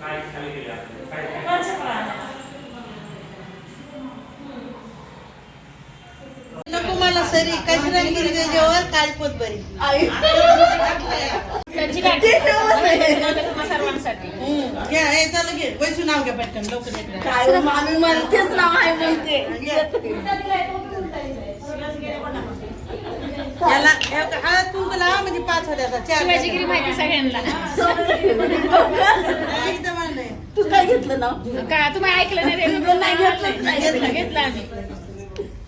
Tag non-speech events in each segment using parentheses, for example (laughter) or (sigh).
काय खाली नको मला सरी. कशरण गिरी जेवर कालपोत बरी. त्यांची घे. वैसू नाव घ्या पटकन लवकर येत म्हणजे पाच हजारचा चार शिवाजीगिरी माहिती सगळ्यांना. (laughs) काय घेतलं नाव का तुम्ही ऐकलं नाही? नाही घेतलं. नाही. घेतलं. घेतलं आम्ही.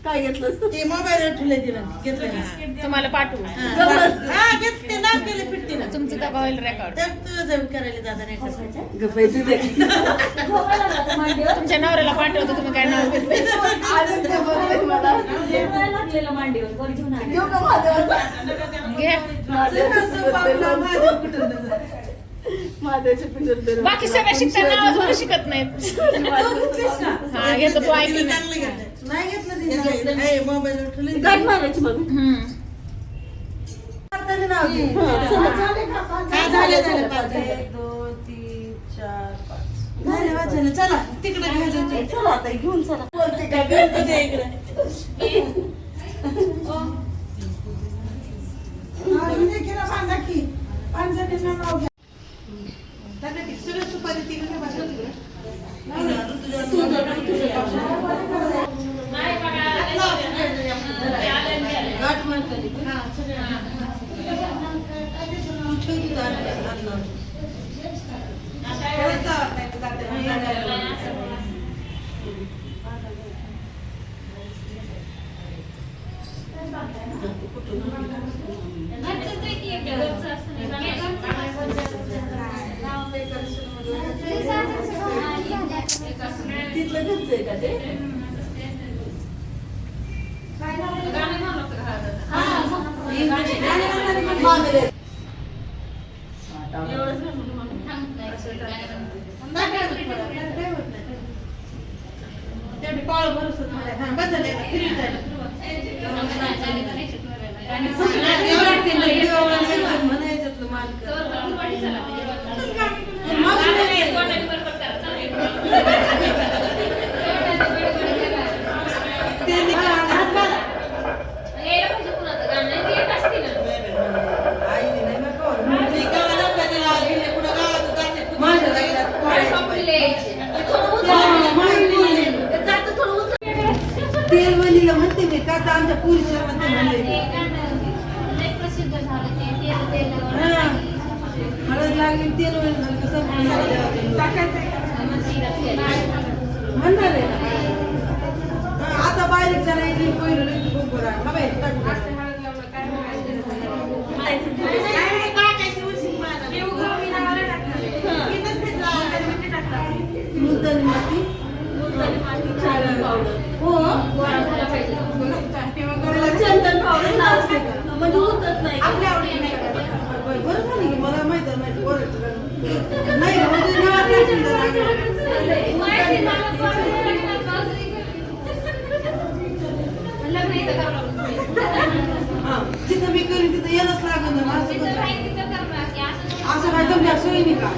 काय घेतलंस ते मोबाईल ठेवले तिला घेतलं ना. तुम्हाला पाठवू. हा, हा घेत ते नाव केलं तुमचं रेकॉर्ड तर तुझं जमीन करायला जाता नाही कसं गप्पा तू. दे तुमच्या नवऱ्याला पाठवतो तुम्ही काय नाव घेतलं आनंद बोलतोय मला. घेऊ का महादेवाचा घे. महादेवाच्या पिंडीवर बाकी सगळं शिकताना आवाज मला शिकत नाहीत? हा घेतो तू ऐकलं नाही घेतलं. हे, हा, चला तिकडे घ्यायचं ते. चला आता घेऊन चला. बोलते काय गणपती आहे इकडे. टाका की, सुपारी तिकडे बसवा तिकडे. गाठ मार खाली. हा, सगळं. तू ठेव तिथं आत- आत लावून. परत जावं नाही तर जाते. हे नाही लावलं. तिथलं घरचं आहे का ते मामी रे. तेवढी पाळ भरूस मला. हा, बस झालं. फिरून झालं. म्हणायच्यातलं मालक. ते निघालं. हात बांधा. आईने नाही ना कळवलं. ते गावाला कधी लागले, कुठं गावात जाते, कुठं माझ्या लग्नात पोळ्याची ते जातं थोडं उचल. तेल वलीला म्हणते मी का तर आमच्या पुरीच्या म्हणते. हळद लागली तेल वली झालं. कसं म्हणणार आहे हा, आता बारीक जणांची पहिलं लई खूप बरं आहे. हा बाई, टाकू टाकू. काय नाही, टाकायची उशीर मला. इथंच ते लावायचं. मुलतानी माती हो चंदन पावडर लावते का? म्हणजे नाही आपल्या आवडीने नाही. बरं झालं की मला माहीत. नाही म्हणजे देवाला लागलं लागलं. हा, जिथं मी करीन तिथं यायलाच लागेल ना. असं काय तुमच्या सोयीने का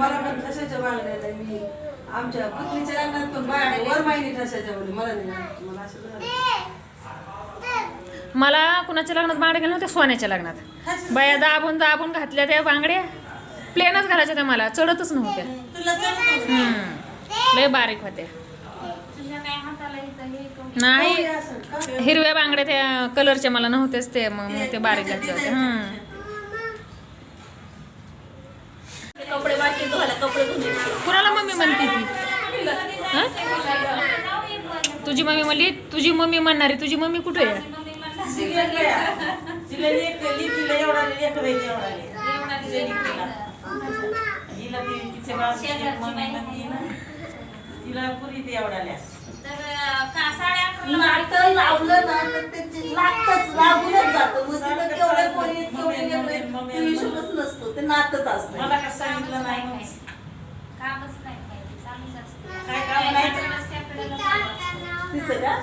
मला पण तशाच्या बांगड्या. मी आमच्या पुतणीच्या लग्नात पण बाया वर माहिती तशाच्या म्हणे मला नाही आवडत. मला असं झालं. मला कुणाच्या लग्नात बांगड्या गेल्या नव्हत्या सोन्याच्या लग्नात बाया दाबून दाबून घातल्या त्या बांगड्या प्लेनच घालायच्या त्या मला चढतच नव्हत्या तुला? हम्म. लय बारीक होत्या नाही हिरव्या बांगड्या त्या कलरच्या मला नव्हत्याच ते मग मग ते बारीक घातल्या होत्या हम्म. कपडे बाकी धुवायला कपडे धुणे कुणाला मम्मी म्हणते ती हं? तुझी मम्मी म्हणली तुझी मम्मी म्हणणारी तुझी मम्मी कुठे आहे तिला लेक- लेकीला एवढा लेक बाई एवढा लेक. तिच्या लेकीला. हिला ती- तिच्या बाजूची एक मम्मी नसतो ते नातच असतं मला काय सांगितलं नाही. कामच नाही काय चालूच असतं काम नाही? तिचं का?